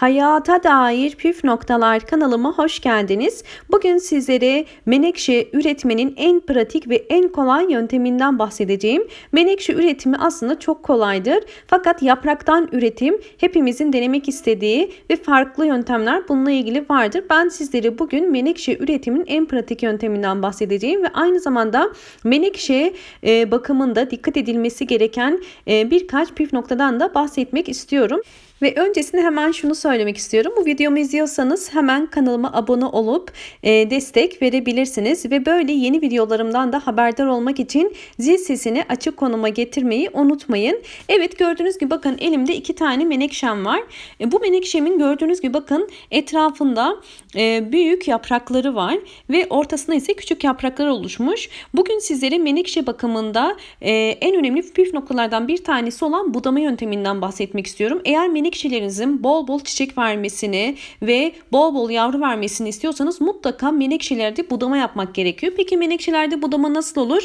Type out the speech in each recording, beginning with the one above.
Hayata dair püf noktalar kanalıma hoş geldiniz. Bugün sizlere menekşe üretmenin en pratik ve en kolay yönteminden bahsedeceğim. Menekşe üretimi aslında çok kolaydır. Fakat yapraktan üretim hepimizin denemek istediği ve farklı yöntemler bununla ilgili vardır. Ben sizlere bugün menekşe üretimin en pratik yönteminden bahsedeceğim ve aynı zamanda menekşe e, bakımında dikkat edilmesi gereken e, birkaç püf noktadan da bahsetmek istiyorum. Ve öncesinde hemen şunu söylemek istiyorum. Bu videomu izliyorsanız hemen kanalıma abone olup e, destek verebilirsiniz. Ve böyle yeni videolarımdan da haberdar olmak için zil sesini açık konuma getirmeyi unutmayın. Evet gördüğünüz gibi bakın elimde iki tane menekşem var. E, bu menekşemin gördüğünüz gibi bakın etrafında e, büyük yaprakları var. Ve ortasında ise küçük yapraklar oluşmuş. Bugün sizlere menekşe bakımında e, en önemli püf noktalardan bir tanesi olan budama yönteminden bahsetmek istiyorum. Eğer menekşe menekşelerinizin bol bol çiçek vermesini ve bol bol yavru vermesini istiyorsanız mutlaka menekşelerde budama yapmak gerekiyor. Peki menekşelerde budama nasıl olur?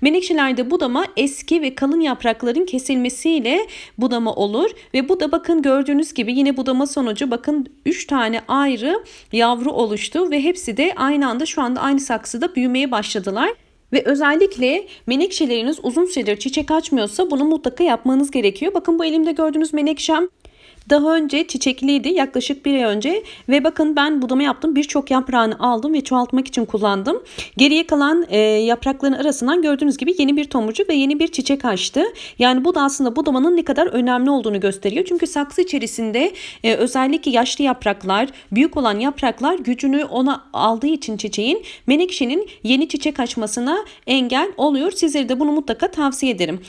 Menekşelerde budama eski ve kalın yaprakların kesilmesiyle budama olur ve bu da bakın gördüğünüz gibi yine budama sonucu bakın 3 tane ayrı yavru oluştu ve hepsi de aynı anda şu anda aynı saksıda büyümeye başladılar. Ve özellikle menekşeleriniz uzun süredir çiçek açmıyorsa bunu mutlaka yapmanız gerekiyor. Bakın bu elimde gördüğünüz menekşem daha önce çiçekliydi yaklaşık bir ay önce ve bakın ben budama yaptım birçok yaprağını aldım ve çoğaltmak için kullandım. Geriye kalan e, yaprakların arasından gördüğünüz gibi yeni bir tomurcuk ve yeni bir çiçek açtı. Yani bu da aslında budamanın ne kadar önemli olduğunu gösteriyor. Çünkü saksı içerisinde e, özellikle yaşlı yapraklar, büyük olan yapraklar gücünü ona aldığı için çiçeğin menekşenin yeni çiçek açmasına engel oluyor. Sizlere de bunu mutlaka tavsiye ederim.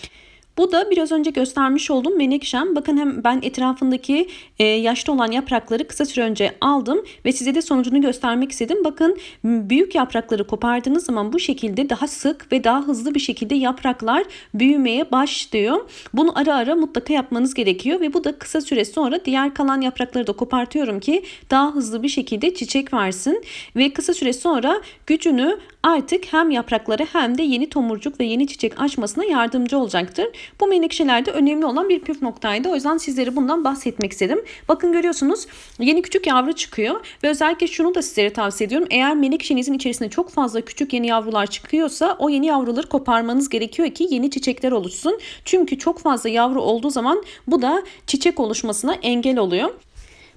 Bu da biraz önce göstermiş olduğum menekşem. Bakın hem ben etrafındaki e, yaşlı olan yaprakları kısa süre önce aldım ve size de sonucunu göstermek istedim. Bakın büyük yaprakları kopardığınız zaman bu şekilde daha sık ve daha hızlı bir şekilde yapraklar büyümeye başlıyor. Bunu ara ara mutlaka yapmanız gerekiyor ve bu da kısa süre sonra diğer kalan yaprakları da kopartıyorum ki daha hızlı bir şekilde çiçek versin ve kısa süre sonra gücünü artık hem yaprakları hem de yeni tomurcuk ve yeni çiçek açmasına yardımcı olacaktır. Bu menekşelerde önemli olan bir püf noktaydı. O yüzden sizlere bundan bahsetmek istedim. Bakın görüyorsunuz yeni küçük yavru çıkıyor ve özellikle şunu da sizlere tavsiye ediyorum. Eğer menekşenizin içerisinde çok fazla küçük yeni yavrular çıkıyorsa o yeni yavruları koparmanız gerekiyor ki yeni çiçekler oluşsun. Çünkü çok fazla yavru olduğu zaman bu da çiçek oluşmasına engel oluyor.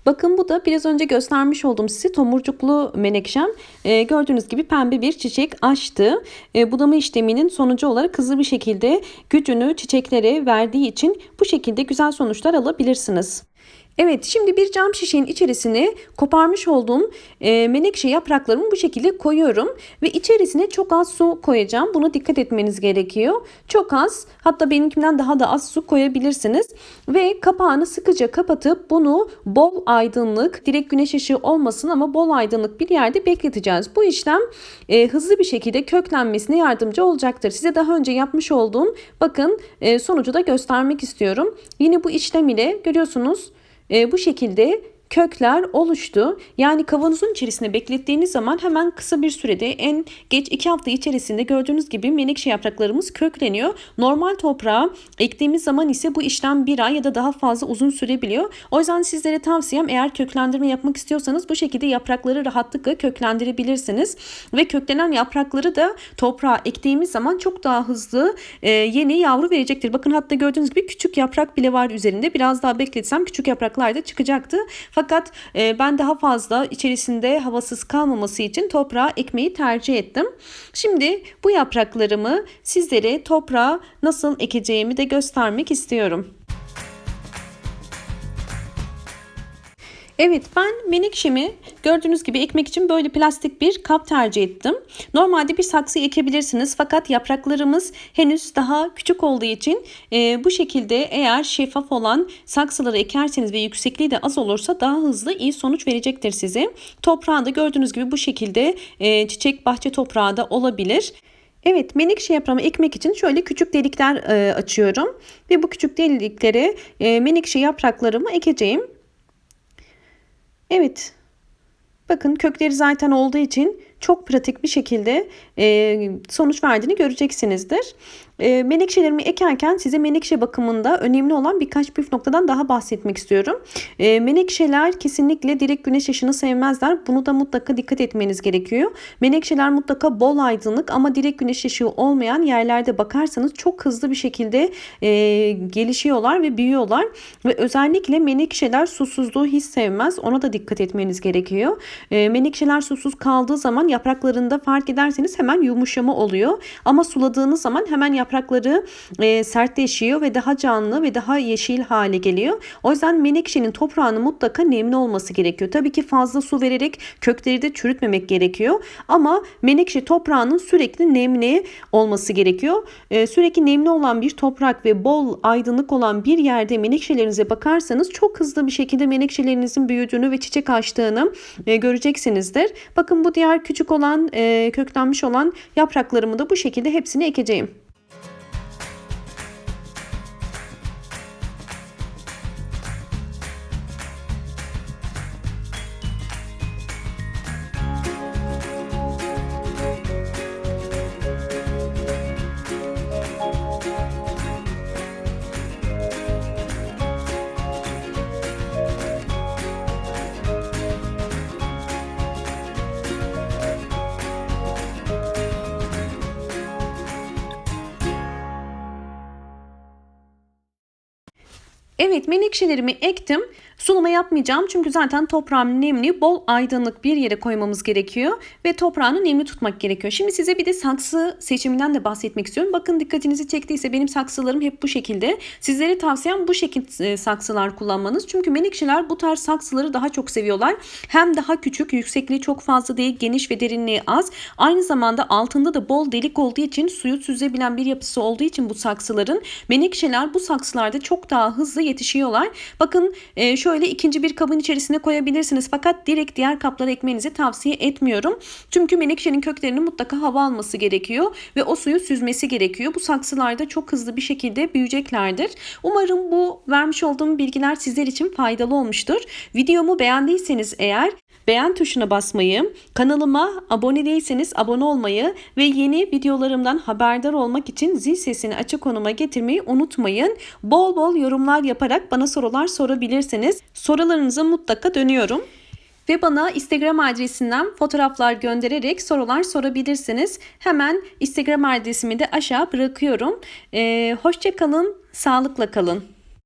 Bakın bu da biraz önce göstermiş olduğum size tomurcuklu menekşem. E, gördüğünüz gibi pembe bir çiçek açtı. E, budama işleminin sonucu olarak hızlı bir şekilde gücünü çiçeklere verdiği için bu şekilde güzel sonuçlar alabilirsiniz. Evet şimdi bir cam şişenin içerisine koparmış olduğum e, menekşe yapraklarımı bu şekilde koyuyorum. Ve içerisine çok az su koyacağım. Buna dikkat etmeniz gerekiyor. Çok az hatta benimkinden daha da az su koyabilirsiniz. Ve kapağını sıkıca kapatıp bunu bol aydınlık direkt güneş ışığı olmasın ama bol aydınlık bir yerde bekleteceğiz. Bu işlem e, hızlı bir şekilde köklenmesine yardımcı olacaktır. Size daha önce yapmış olduğum bakın e, sonucu da göstermek istiyorum. Yine bu işlem ile görüyorsunuz bu şekilde kökler oluştu. Yani kavanozun içerisinde beklettiğiniz zaman hemen kısa bir sürede en geç 2 hafta içerisinde gördüğünüz gibi menekşe yapraklarımız kökleniyor. Normal toprağa ektiğimiz zaman ise bu işlem bir ay ya da daha fazla uzun sürebiliyor. O yüzden sizlere tavsiyem eğer köklendirme yapmak istiyorsanız bu şekilde yaprakları rahatlıkla köklendirebilirsiniz. Ve köklenen yaprakları da toprağa ektiğimiz zaman çok daha hızlı e, yeni yavru verecektir. Bakın hatta gördüğünüz gibi küçük yaprak bile var üzerinde. Biraz daha bekletsem küçük yapraklar da çıkacaktı. E, ben daha fazla içerisinde havasız kalmaması için toprağa ekmeği tercih ettim. Şimdi bu yapraklarımı sizlere toprağa nasıl ekeceğimi de göstermek istiyorum. Evet ben menekşemi gördüğünüz gibi ekmek için böyle plastik bir kap tercih ettim. Normalde bir saksı ekebilirsiniz fakat yapraklarımız henüz daha küçük olduğu için e, bu şekilde eğer şeffaf olan saksıları ekerseniz ve yüksekliği de az olursa daha hızlı iyi sonuç verecektir size. Toprağı da gördüğünüz gibi bu şekilde e, çiçek bahçe toprağı da olabilir. Evet menekşe yaprağımı ekmek için şöyle küçük delikler e, açıyorum. Ve bu küçük deliklere e, menekşe yapraklarımı ekeceğim. Evet. Bakın kökleri zaten olduğu için çok pratik bir şekilde sonuç verdiğini göreceksinizdir. E, menekşelerimi ekerken size menekşe bakımında önemli olan birkaç püf noktadan daha bahsetmek istiyorum. E, menekşeler kesinlikle direkt güneş ışını sevmezler. Bunu da mutlaka dikkat etmeniz gerekiyor. Menekşeler mutlaka bol aydınlık ama direkt güneş ışığı olmayan yerlerde bakarsanız çok hızlı bir şekilde e, gelişiyorlar ve büyüyorlar. Ve özellikle menekşeler susuzluğu hiç sevmez. Ona da dikkat etmeniz gerekiyor. E, menekşeler susuz kaldığı zaman yapraklarında fark ederseniz hemen yumuşama oluyor. Ama suladığınız zaman hemen yaprakları e, sertleşiyor ve daha canlı ve daha yeşil hale geliyor. O yüzden menekşenin toprağının mutlaka nemli olması gerekiyor. Tabii ki fazla su vererek kökleri de çürütmemek gerekiyor. Ama menekşe toprağının sürekli nemli olması gerekiyor. E, sürekli nemli olan bir toprak ve bol aydınlık olan bir yerde menekşelerinize bakarsanız çok hızlı bir şekilde menekşelerinizin büyüdüğünü ve çiçek açtığını e, göreceksinizdir. Bakın bu diğer küçük olan e, köklenmiş olan yapraklarımı da bu şekilde hepsini ekeceğim. Evet menekşelerimi ektim. Sulama yapmayacağım çünkü zaten toprağım nemli, bol aydınlık bir yere koymamız gerekiyor ve toprağını nemli tutmak gerekiyor. Şimdi size bir de saksı seçiminden de bahsetmek istiyorum. Bakın dikkatinizi çektiyse benim saksılarım hep bu şekilde. Sizlere tavsiyem bu şekilde saksılar kullanmanız. Çünkü menekşeler bu tarz saksıları daha çok seviyorlar. Hem daha küçük, yüksekliği çok fazla değil, geniş ve derinliği az. Aynı zamanda altında da bol delik olduğu için suyu süzebilen bir yapısı olduğu için bu saksıların menekşeler bu saksılarda çok daha hızlı yetişiyorlar. Bakın e, şöyle ikinci bir kabın içerisine koyabilirsiniz. Fakat direkt diğer kaplara ekmenizi tavsiye etmiyorum. Çünkü menekşenin köklerinin mutlaka hava alması gerekiyor ve o suyu süzmesi gerekiyor. Bu saksılarda çok hızlı bir şekilde büyüyeceklerdir. Umarım bu vermiş olduğum bilgiler sizler için faydalı olmuştur. Videomu beğendiyseniz eğer beğen tuşuna basmayı, kanalıma abone değilseniz abone olmayı ve yeni videolarımdan haberdar olmak için zil sesini açık konuma getirmeyi unutmayın. Bol bol yorumlar yaparak bana sorular sorabilirsiniz. Sorularınıza mutlaka dönüyorum. Ve bana Instagram adresinden fotoğraflar göndererek sorular sorabilirsiniz. Hemen Instagram adresimi de aşağı bırakıyorum. Ee, hoşça kalın, sağlıkla kalın.